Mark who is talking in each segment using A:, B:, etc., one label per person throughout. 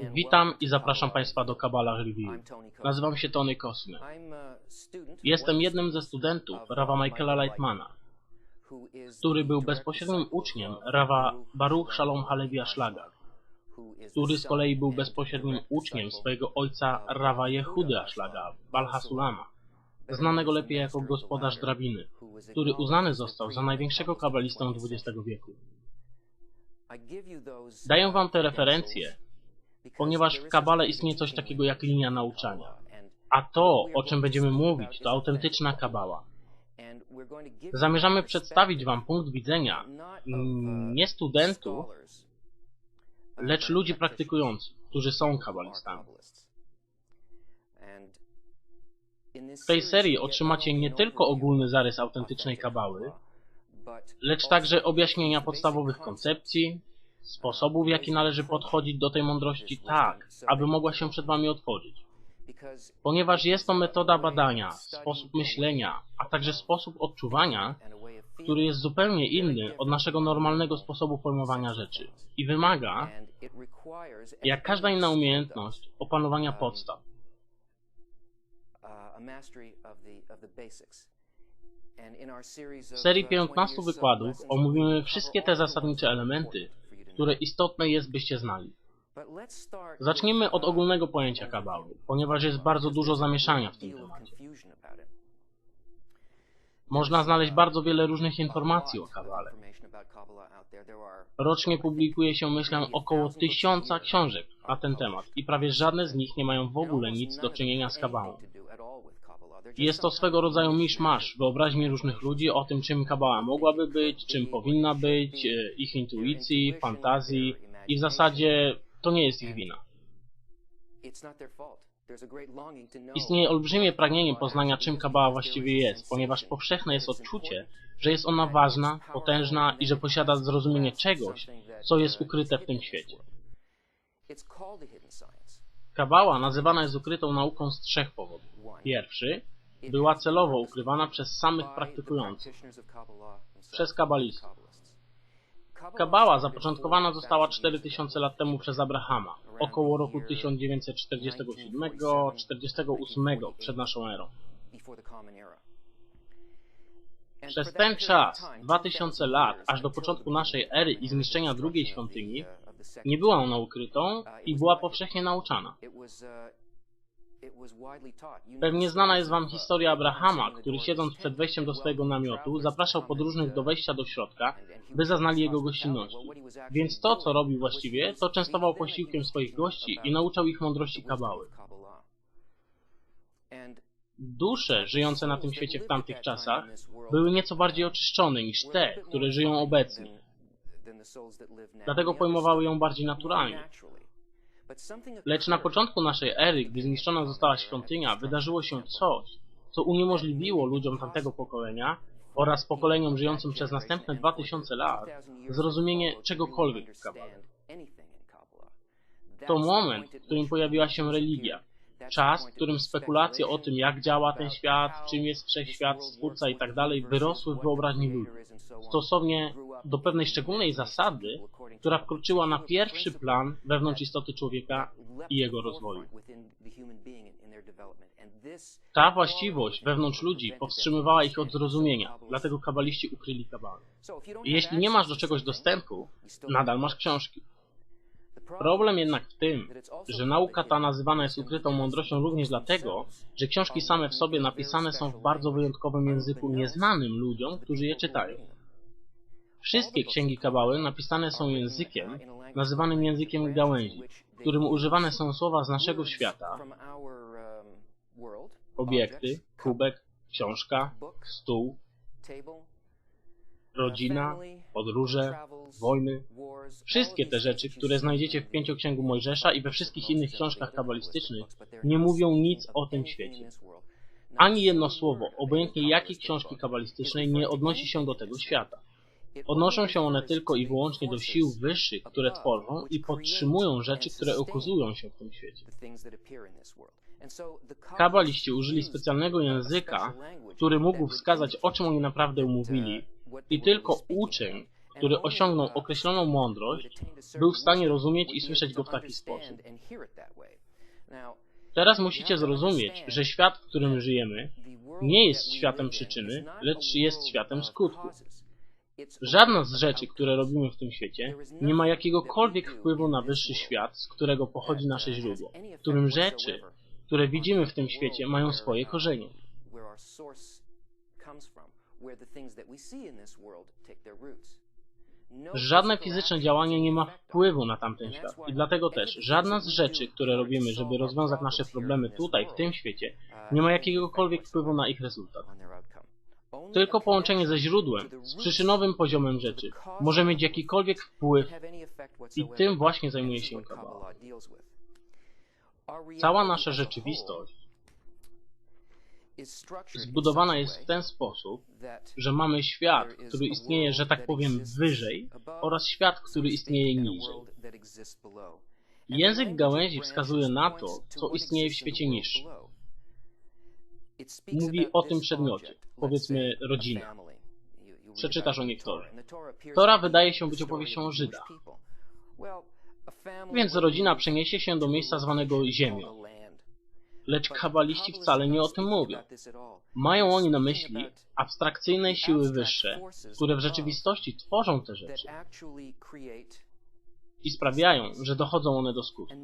A: Witam i zapraszam Państwa do Kabbalah Review. Nazywam się Tony Kosmy. Jestem jednym ze studentów Rawa Michaela Lightmana, który był bezpośrednim uczniem Rawa Baruch Shalom Halevi Ashlaga, który z kolei był bezpośrednim uczniem swojego ojca Rawa Jehudy Ashlaga, Balhasulama, znanego lepiej jako gospodarz drabiny, który uznany został za największego kabalistę XX wieku. Daję Wam te referencje, ponieważ w Kabale istnieje coś takiego jak linia nauczania. A to, o czym będziemy mówić, to autentyczna Kabała. Zamierzamy przedstawić Wam punkt widzenia mm, nie studentów, lecz ludzi praktykujących, którzy są kabalistami. W tej serii otrzymacie nie tylko ogólny zarys autentycznej kabały, lecz także objaśnienia podstawowych koncepcji, sposobów, w jaki należy podchodzić do tej mądrości tak, aby mogła się przed Wami otworzyć. Ponieważ jest to metoda badania, sposób myślenia, a także sposób odczuwania, który jest zupełnie inny od naszego normalnego sposobu pojmowania rzeczy i wymaga, jak każda inna umiejętność, opanowania podstaw. W serii 15 wykładów omówimy wszystkie te zasadnicze elementy, które istotne jest, byście znali. Zacznijmy od ogólnego pojęcia kabały, ponieważ jest bardzo dużo zamieszania w tym temacie. Można znaleźć bardzo wiele różnych informacji o kabale. Rocznie publikuje się, myślę, około tysiąca książek na ten temat i prawie żadne z nich nie mają w ogóle nic do czynienia z kabałą. Jest to swego rodzaju miszmasz wyobraźni różnych ludzi o tym, czym kabała mogłaby być, czym powinna być, e, ich intuicji, fantazji i w zasadzie to nie jest ich wina. Istnieje olbrzymie pragnienie poznania, czym kabała właściwie jest, ponieważ powszechne jest odczucie, że jest ona ważna, potężna i że posiada zrozumienie czegoś, co jest ukryte w tym świecie. Kabała nazywana jest ukrytą nauką z trzech powodów. Pierwszy, była celowo ukrywana przez samych praktykujących, przez kabalistów. Kabała zapoczątkowana została 4000 lat temu przez Abrahama, około roku 1947-48 przed naszą erą. Przez ten czas, 2000 lat, aż do początku naszej ery i zniszczenia drugiej świątyni, nie była ona ukrytą i była powszechnie nauczana. Pewnie znana jest wam historia Abrahama, który siedząc przed wejściem do swojego namiotu, zapraszał podróżnych do wejścia do środka, by zaznali jego gościnności. Więc to, co robił właściwie, to częstował posiłkiem swoich gości i nauczał ich mądrości kabały. Dusze żyjące na tym świecie w tamtych czasach były nieco bardziej oczyszczone niż te, które żyją obecnie. Dlatego pojmowały ją bardziej naturalnie. Lecz na początku naszej ery, gdy zniszczona została świątynia, wydarzyło się coś, co uniemożliwiło ludziom tamtego pokolenia oraz pokoleniom żyjącym przez następne 2000 lat zrozumienie czegokolwiek w Kabale. To moment, w którym pojawiła się religia. Czas, w którym spekulacje o tym, jak działa ten świat, czym jest wszechświat, stwórca itd. Tak wyrosły w wyobraźni ludzi. Stosownie do pewnej szczególnej zasady, która wkroczyła na pierwszy plan wewnątrz istoty człowieka i jego rozwoju. Ta właściwość wewnątrz ludzi powstrzymywała ich od zrozumienia, dlatego kabaliści ukryli kabalę. I jeśli nie masz do czegoś dostępu, nadal masz książki. Problem jednak w tym, że nauka ta nazywana jest ukrytą mądrością również dlatego, że książki same w sobie napisane są w bardzo wyjątkowym języku nieznanym ludziom, którzy je czytają. Wszystkie księgi kabały napisane są językiem nazywanym językiem gałęzi, w którym używane są słowa z naszego świata, obiekty, kubek, książka, stół, rodzina, podróże, wojny. Wszystkie te rzeczy, które znajdziecie w pięcioksięgu Mojżesza i we wszystkich innych książkach kabalistycznych, nie mówią nic o tym świecie. Ani jedno słowo, obojętnie jakiej książki kabalistycznej, nie odnosi się do tego świata. Odnoszą się one tylko i wyłącznie do sił wyższych, które tworzą i podtrzymują rzeczy, które okazują się w tym świecie. Kabaliści użyli specjalnego języka, który mógł wskazać, o czym oni naprawdę mówili, i tylko uczeń, który osiągnął określoną mądrość, był w stanie rozumieć i słyszeć go w taki sposób. Teraz musicie zrozumieć, że świat, w którym żyjemy, nie jest światem przyczyny, lecz jest światem skutku. Żadna z rzeczy, które robimy w tym świecie, nie ma jakiegokolwiek wpływu na wyższy świat, z którego pochodzi nasze źródło, w którym rzeczy, które widzimy w tym świecie, mają swoje korzenie. Żadne fizyczne działanie nie ma wpływu na tamten świat. i dlatego też żadna z rzeczy, które robimy, żeby rozwiązać nasze problemy tutaj, w tym świecie, nie ma jakiegokolwiek wpływu na ich rezultat. Tylko połączenie ze źródłem, z przyczynowym poziomem rzeczy, może mieć jakikolwiek wpływ i tym właśnie zajmuje się Kabala. Cała nasza rzeczywistość zbudowana jest w ten sposób, że mamy świat, który istnieje, że tak powiem, wyżej oraz świat, który istnieje niżej. Język gałęzi wskazuje na to, co istnieje w świecie niższym. Mówi o tym przedmiocie, powiedzmy rodzina. Przeczytasz o niej w Torze. Tora wydaje się być opowieścią o Żydach. Więc rodzina przeniesie się do miejsca zwanego ziemią. Lecz kabaliści wcale nie o tym mówią. Mają oni na myśli abstrakcyjne siły wyższe, które w rzeczywistości tworzą te rzeczy i sprawiają, że dochodzą one do skutku.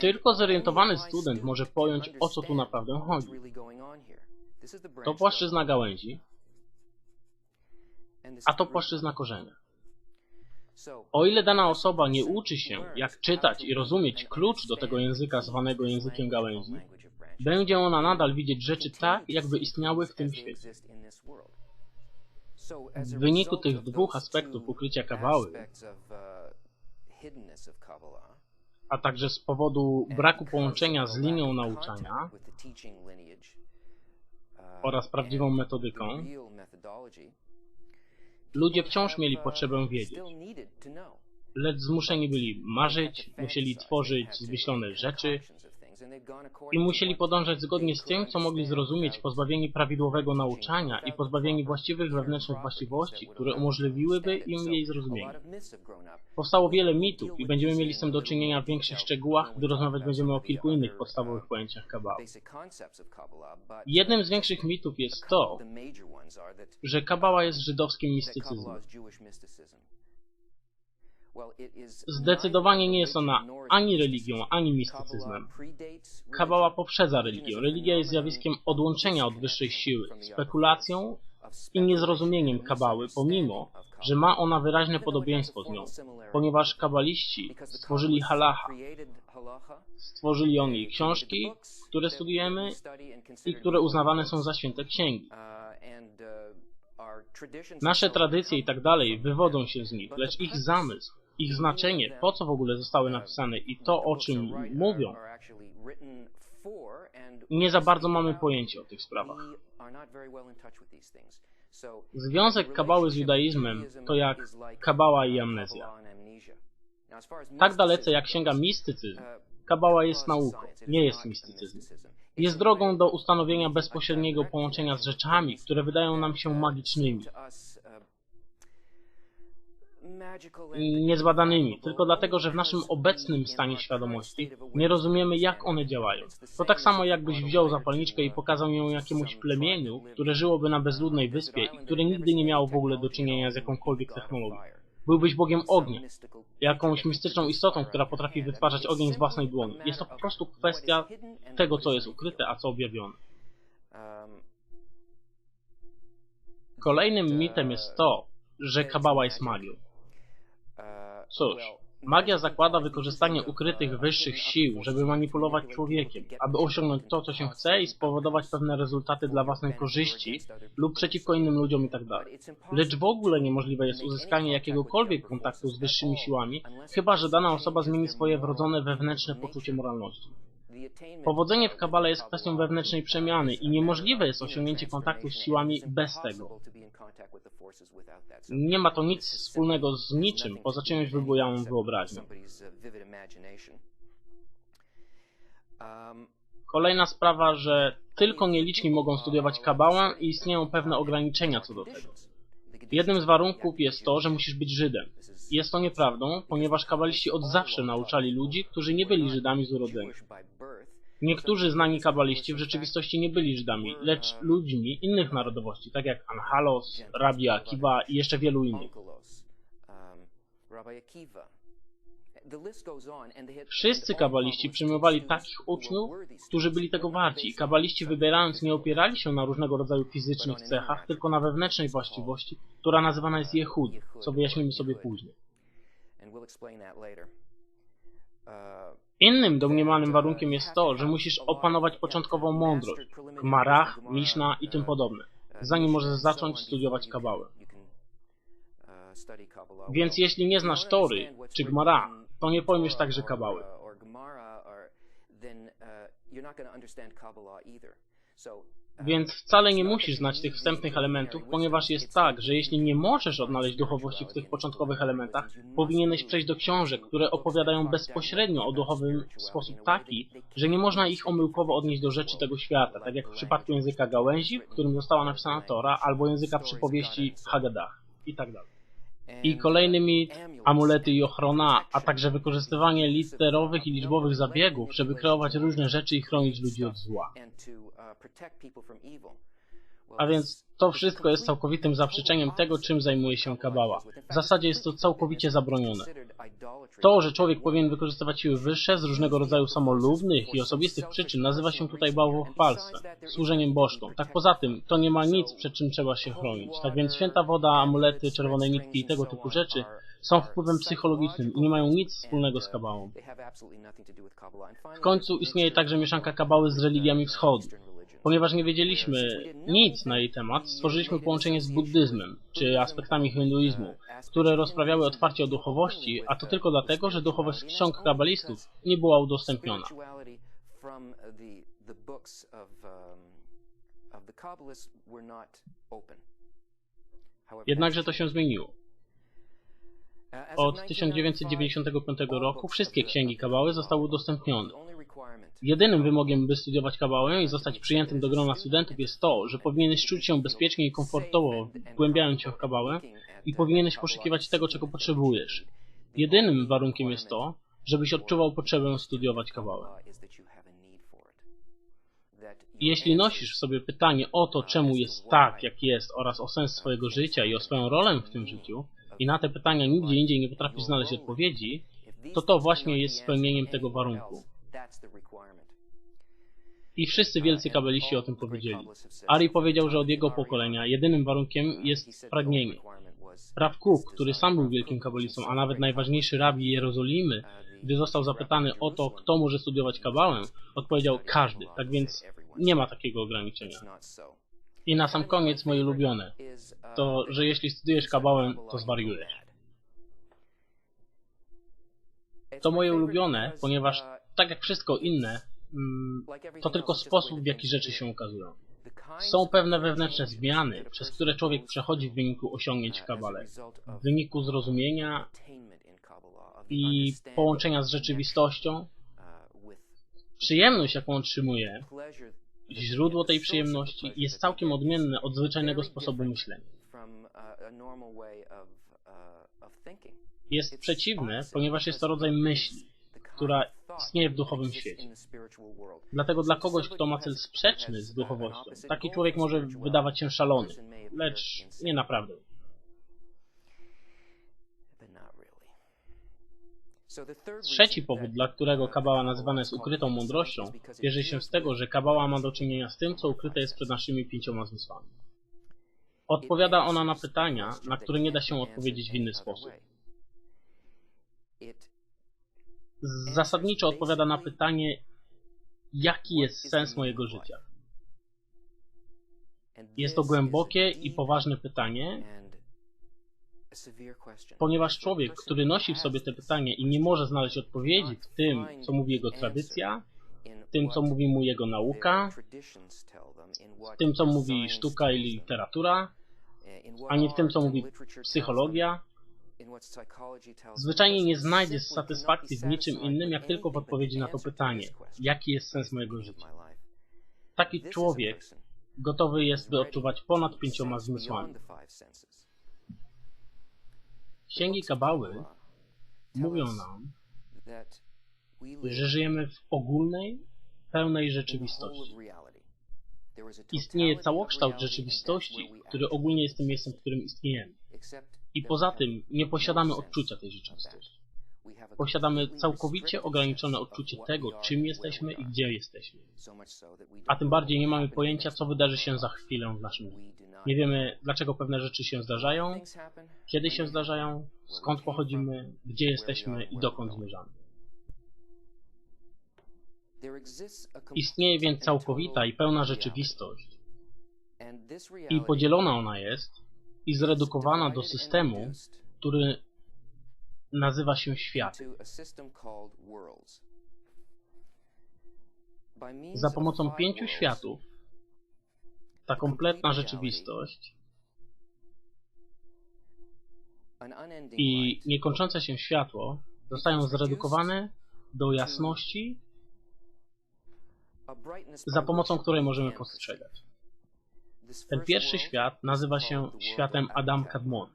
A: Tylko zorientowany student może pojąć, o co tu naprawdę chodzi. To płaszczyzna gałęzi, a to płaszczyzna korzenia. O ile dana osoba nie uczy się, jak czytać i rozumieć klucz do tego języka zwanego językiem gałęzi, będzie ona nadal widzieć rzeczy tak, jakby istniały w tym świecie. W wyniku tych dwóch aspektów ukrycia kawały, a także z powodu braku połączenia z linią nauczania oraz prawdziwą metodyką, ludzie wciąż mieli potrzebę wiedzieć. Lecz zmuszeni byli marzyć, musieli tworzyć zmyślone rzeczy, i musieli podążać zgodnie z tym, co mogli zrozumieć, pozbawieni prawidłowego nauczania i pozbawieni właściwych wewnętrznych właściwości, które umożliwiłyby im jej zrozumienie. Powstało wiele mitów i będziemy mieli z tym do czynienia w większych szczegółach, gdy rozmawiać będziemy o kilku innych podstawowych pojęciach Kabały. Jednym z większych mitów jest to, że Kabała jest żydowskim mistycyzmem. Zdecydowanie nie jest ona ani religią, ani mistycyzmem. Kabała poprzedza religię. Religia jest zjawiskiem odłączenia od wyższej siły, spekulacją i niezrozumieniem kabały, pomimo, że ma ona wyraźne podobieństwo z nią, ponieważ kabaliści stworzyli halacha. Stworzyli oni książki, które studujemy i które uznawane są za święte księgi. Nasze tradycje i tak dalej wywodzą się z nich, lecz ich zamysł, ich znaczenie, po co w ogóle zostały napisane i to, o czym mówią, nie za bardzo mamy pojęcie o tych sprawach. Związek kabały z judaizmem to jak kabała i amnezja. Tak dalece jak sięga mistycyzm, kabała jest nauką, nie jest mistycyzmem. Jest drogą do ustanowienia bezpośredniego połączenia z rzeczami, które wydają nam się magicznymi, niezbadanymi, tylko dlatego, że w naszym obecnym stanie świadomości nie rozumiemy, jak one działają. To tak samo, jakbyś wziął zapalniczkę i pokazał ją jakiemuś plemieniu, które żyłoby na bezludnej wyspie i które nigdy nie miało w ogóle do czynienia z jakąkolwiek technologią. Byłbyś Bogiem ognia, jakąś mistyczną istotą, która potrafi wytwarzać ogień z własnej dłoni. Jest to po prostu kwestia tego, co jest ukryte, a co objawione. Kolejnym mitem jest to, że kabała jest magią. Cóż, magia zakłada wykorzystanie ukrytych wyższych sił, żeby manipulować człowiekiem, aby osiągnąć to, co się chce i spowodować pewne rezultaty dla własnej korzyści lub przeciwko innym ludziom itd. Tak Lecz w ogóle niemożliwe jest uzyskanie jakiegokolwiek kontaktu z wyższymi siłami, chyba że dana osoba zmieni swoje wrodzone wewnętrzne poczucie moralności. Powodzenie w kabale jest kwestią wewnętrznej przemiany i niemożliwe jest osiągnięcie kontaktu z siłami bez tego. Nie ma to nic wspólnego z niczym, poza czyjąś wybujałą wyobraźnią. Kolejna sprawa, że tylko nieliczni mogą studiować kabałę i istnieją pewne ograniczenia co do tego. Jednym z warunków jest to, że musisz być Żydem. Jest to nieprawdą, ponieważ kabaliści od zawsze nauczali ludzi, którzy nie byli Żydami z urodzenia. Niektórzy znani kabaliści w rzeczywistości nie byli Żydami, lecz ludźmi innych narodowości, tak jak Anhalos, Rabbi Akiva i jeszcze wielu innych. Wszyscy kabaliści przyjmowali takich uczniów, którzy byli tego warci i kabaliści wybierając nie opierali się na różnego rodzaju fizycznych cechach, tylko na wewnętrznej właściwości, która nazywana jest Jehud, co wyjaśnimy sobie później. Innym domniemanym warunkiem jest to, że musisz opanować początkową mądrość, Marach, Miszna i tym podobne, zanim możesz zacząć studiować kabałę. Więc jeśli nie znasz Tory czy Gmara, to nie pojmiesz także kabały. Więc wcale nie musisz znać tych wstępnych elementów, ponieważ jest tak, że jeśli nie możesz odnaleźć duchowości w tych początkowych elementach, powinieneś przejść do książek, które opowiadają bezpośrednio o duchowym w sposób taki, że nie można ich omyłkowo odnieść do rzeczy tego świata, tak jak w przypadku języka gałęzi, w którym została napisana Tora, albo języka przypowieści Haggadah i tak dalej. I kolejny mit, amulety i ochrona, a także wykorzystywanie literowych i liczbowych zabiegów, żeby kreować różne rzeczy i chronić ludzi od zła. A więc to wszystko jest całkowitym zaprzeczeniem tego, czym zajmuje się kabała. W zasadzie jest to całkowicie zabronione. To, że człowiek powinien wykorzystywać siły wyższe z różnego rodzaju samolubnych i osobistych przyczyn nazywa się tutaj bałwochwalstwem, służeniem bożkom. Tak poza tym, to nie ma nic, przed czym trzeba się chronić. Tak więc święta woda, amulety, czerwone nitki i tego typu rzeczy są wpływem psychologicznym i nie mają nic wspólnego z kabałą. W końcu istnieje także mieszanka kabały z religiami wschodu. Ponieważ nie wiedzieliśmy nic na jej temat, stworzyliśmy połączenie z buddyzmem, czy aspektami hinduizmu, które rozprawiały otwarcie o duchowości, a to tylko dlatego, że duchowość ksiąg kabalistów nie była udostępniona. Jednakże to się zmieniło. Od 1995 roku wszystkie księgi kabały zostały udostępnione. Jedynym wymogiem, by studiować kabałę i zostać przyjętym do grona studentów jest to, że powinieneś czuć się bezpiecznie i komfortowo wgłębiając się w kabałę i powinieneś poszukiwać tego, czego potrzebujesz. Jedynym warunkiem jest to, żebyś odczuwał potrzebę studiować kabałę. Jeśli nosisz w sobie pytanie o to, czemu jest tak, jak jest oraz o sens swojego życia i o swoją rolę w tym życiu i na te pytania nigdzie indziej nie potrafisz znaleźć odpowiedzi, to to właśnie jest spełnieniem tego warunku. I wszyscy wielcy kabeliści o tym powiedzieli. Ari powiedział, że od jego pokolenia jedynym warunkiem jest pragnienie. Rav Kook, który sam był wielkim kabelistą, a nawet najważniejszy rabi Jerozolimy, gdy został zapytany o to, kto może studiować kabałę, odpowiedział każdy, tak więc nie ma takiego ograniczenia. I na sam koniec moje ulubione, to, że jeśli studiujesz kabałę, to zwariujesz. To moje ulubione, ponieważ tak jak wszystko inne, to tylko sposób, w jaki rzeczy się ukazują. Są pewne wewnętrzne zmiany, przez które człowiek przechodzi w wyniku osiągnięć w kabale, w wyniku zrozumienia i połączenia z rzeczywistością. Przyjemność, jaką otrzymuje, źródło tej przyjemności jest całkiem odmienne od zwyczajnego sposobu myślenia. Jest przeciwne, ponieważ jest to rodzaj myśli, która istnieje w duchowym świecie. Dlatego dla kogoś, kto ma cel sprzeczny z duchowością, taki człowiek może wydawać się szalony, lecz nie naprawdę. Trzeci powód, dla którego kabała nazywana jest ukrytą mądrością, bierze się z tego, że kabała ma do czynienia z tym, co ukryte jest przed naszymi pięcioma zmysłami. Odpowiada ona na pytania, na które nie da się odpowiedzieć w inny sposób zasadniczo odpowiada na pytanie, jaki jest sens mojego życia. Jest to głębokie i poważne pytanie, ponieważ człowiek, który nosi w sobie te pytanie i nie może znaleźć odpowiedzi w tym, co mówi jego tradycja, w tym, co mówi mu jego nauka, w tym, co mówi sztuka i literatura, ani w tym, co mówi psychologia, Zwyczajnie nie znajdziesz satysfakcji w niczym innym, jak tylko w odpowiedzi na to pytanie, jaki jest sens mojego życia. Taki człowiek gotowy jest, by odczuwać ponad pięcioma zmysłami. Księgi Kabały mówią nam, że żyjemy w ogólnej, pełnej rzeczywistości. Istnieje całokształt rzeczywistości, który ogólnie jest tym miejscem, w którym istniejemy. I poza tym nie posiadamy odczucia tej rzeczywistości. Posiadamy całkowicie ograniczone odczucie tego, czym jesteśmy i gdzie jesteśmy. A tym bardziej nie mamy pojęcia, co wydarzy się za chwilę w naszym życiu. Nie wiemy, dlaczego pewne rzeczy się zdarzają, kiedy się zdarzają, skąd pochodzimy, gdzie jesteśmy i dokąd zmierzamy. Istnieje więc całkowita i pełna rzeczywistość i podzielona ona jest i zredukowana do systemu, który nazywa się świat. Za pomocą pięciu światów ta kompletna rzeczywistość i niekończące się światło zostają zredukowane do jasności, za pomocą której możemy postrzegać. Ten pierwszy świat nazywa się światem Adam Kadmon.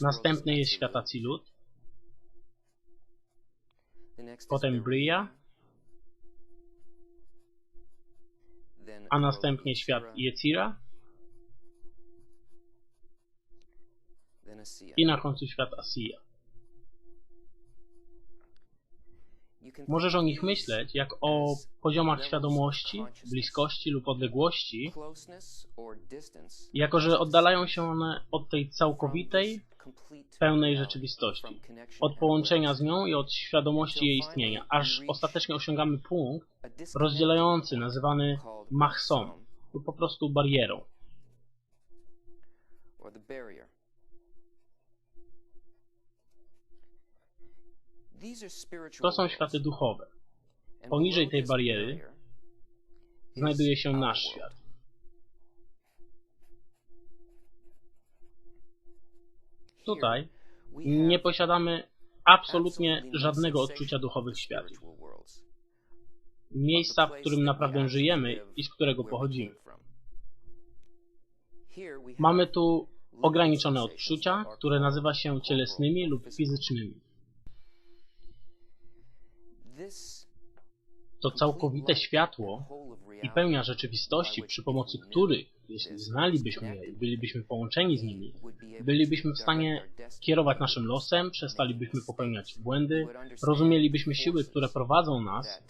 A: Następny jest świat Acilut, potem Bria, a następnie świat Yecira i na końcu świat Asiya. Możesz o nich myśleć jak o poziomach świadomości, bliskości lub odległości, jako że oddalają się one od tej całkowitej, pełnej rzeczywistości, od połączenia z nią i od świadomości jej istnienia, aż ostatecznie osiągamy punkt rozdzielający, nazywany machsom, lub po prostu barierą. To są światy duchowe. Poniżej tej bariery znajduje się nasz świat. Tutaj nie posiadamy absolutnie żadnego odczucia duchowych światów. Miejsca, w którym naprawdę żyjemy i z którego pochodzimy. Mamy tu ograniczone odczucia, które nazywa się cielesnymi lub fizycznymi. To całkowite światło i pełnia rzeczywistości, przy pomocy których, jeśli znalibyśmy je i bylibyśmy połączeni z nimi, bylibyśmy w stanie kierować naszym losem, przestalibyśmy popełniać błędy, rozumielibyśmy siły, które prowadzą nas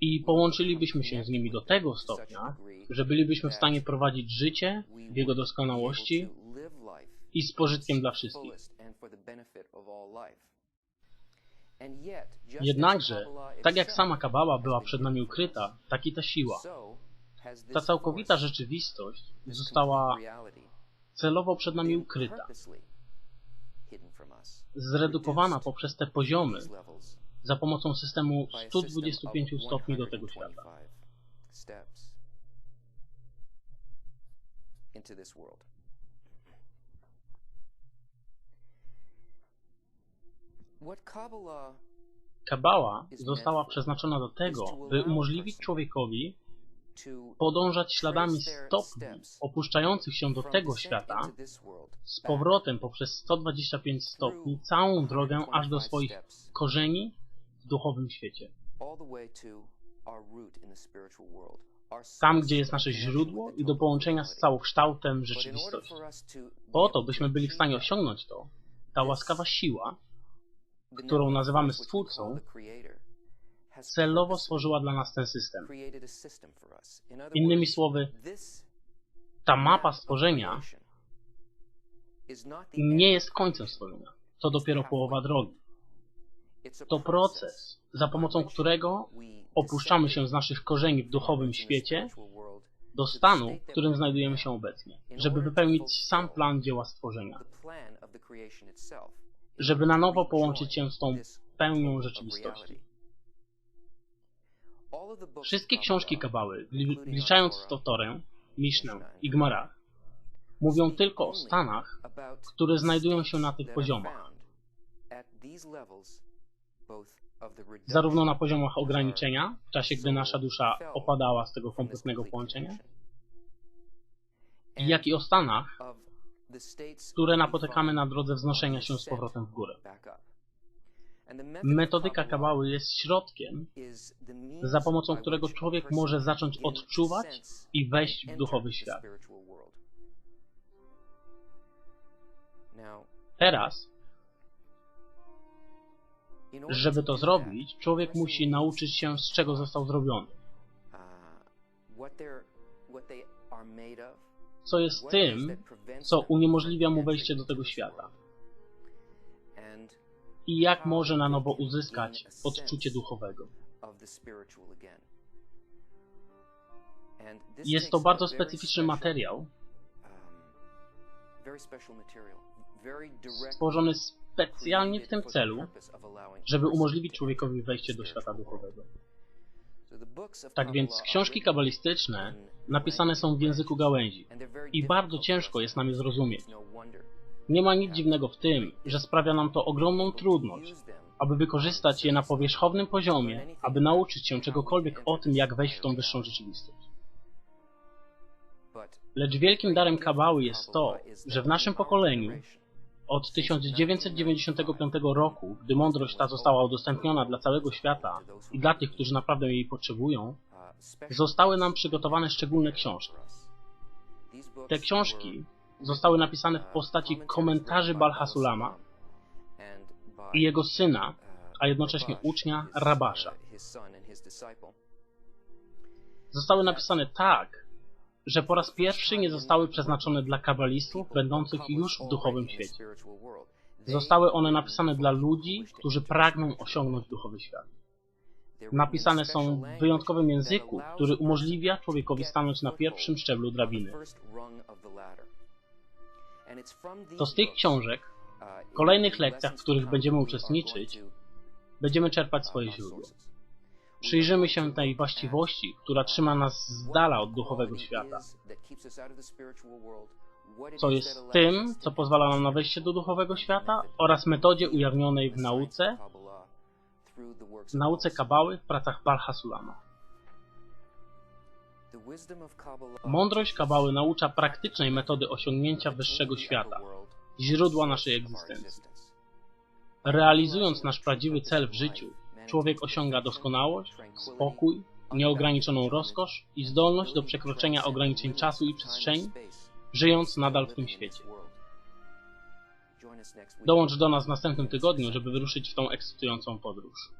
A: i połączylibyśmy się z nimi do tego stopnia, że bylibyśmy w stanie prowadzić życie w jego doskonałości i z pożytkiem dla wszystkich. Jednakże, tak jak sama Kabała była przed nami ukryta, tak i ta siła. Ta całkowita rzeczywistość została celowo przed nami ukryta, zredukowana poprzez te poziomy za pomocą systemu 125 stopni do tego świata. Kabała została przeznaczona do tego, by umożliwić człowiekowi podążać śladami stopni opuszczających się do tego świata z powrotem poprzez 125 stopni całą drogę aż do swoich korzeni w duchowym świecie. Tam, gdzie jest nasze źródło i do połączenia z całokształtem rzeczywistości. Po to, byśmy byli w stanie osiągnąć to, ta łaskawa siła, którą nazywamy Stwórcą, celowo stworzyła dla nas ten system. Innymi słowy, ta mapa stworzenia nie jest końcem stworzenia. To dopiero połowa drogi. To proces, za pomocą którego opuszczamy się z naszych korzeni w duchowym świecie do stanu, w którym znajdujemy się obecnie, żeby wypełnić sam plan dzieła stworzenia żeby na nowo połączyć się z tą pełnią rzeczywistości. Wszystkie książki Kabały, wliczając w to Torę, Mishnę i Gmara, mówią tylko o stanach, które znajdują się na tych poziomach. zarówno na poziomach ograniczenia, w czasie gdy nasza dusza opadała z tego kompletnego połączenia, jak i o stanach, które napotykamy na drodze wznoszenia się z powrotem w górę. Metodyka kabały jest środkiem, za pomocą którego człowiek może zacząć odczuwać i wejść w duchowy świat. Teraz, żeby to zrobić, człowiek musi nauczyć się, z czego został zrobiony. Co jest tym, co uniemożliwia mu wejście do tego świata. I jak może na nowo uzyskać odczucie duchowego. Jest to bardzo specyficzny materiał, stworzony specjalnie w tym celu, żeby umożliwić człowiekowi wejście do świata duchowego. Tak więc książki kabalistyczne napisane są w języku gałęzi i bardzo ciężko jest nam je zrozumieć. Nie ma nic dziwnego w tym, że sprawia nam to ogromną trudność, aby wykorzystać je na powierzchownym poziomie, aby nauczyć się czegokolwiek o tym, jak wejść w tą wyższą rzeczywistość. Lecz wielkim darem kabały jest to, że w naszym pokoleniu od 1995 roku, gdy mądrość ta została udostępniona dla całego świata i dla tych, którzy naprawdę jej potrzebują, zostały nam przygotowane szczególne książki. Te książki zostały napisane w postaci komentarzy Balhasulama i jego syna, a jednocześnie ucznia Rabasza. Zostały napisane tak, że po raz pierwszy nie zostały przeznaczone dla kabalistów będących już w duchowym świecie. Zostały one napisane dla ludzi, którzy pragną osiągnąć duchowy świat. Napisane są w wyjątkowym języku, który umożliwia człowiekowi stanąć na pierwszym szczeblu drabiny. To z tych książek, kolejnych lekcjach, w których będziemy uczestniczyć, będziemy czerpać swoje źródło. Przyjrzymy się tej właściwości, która trzyma nas z dala od duchowego świata. Co jest tym, co pozwala nam na wejście do duchowego świata oraz metodzie ujawnionej w nauce, w nauce Kabały w pracach Balhasulama. Mądrość Kabały naucza praktycznej metody osiągnięcia wyższego świata, źródła naszej egzystencji. Realizując nasz prawdziwy cel w życiu, człowiek osiąga doskonałość, spokój, nieograniczoną rozkosz i zdolność do przekroczenia ograniczeń czasu i przestrzeni, żyjąc nadal w tym świecie. Dołącz do nas w następnym tygodniu, żeby wyruszyć w tą ekscytującą podróż.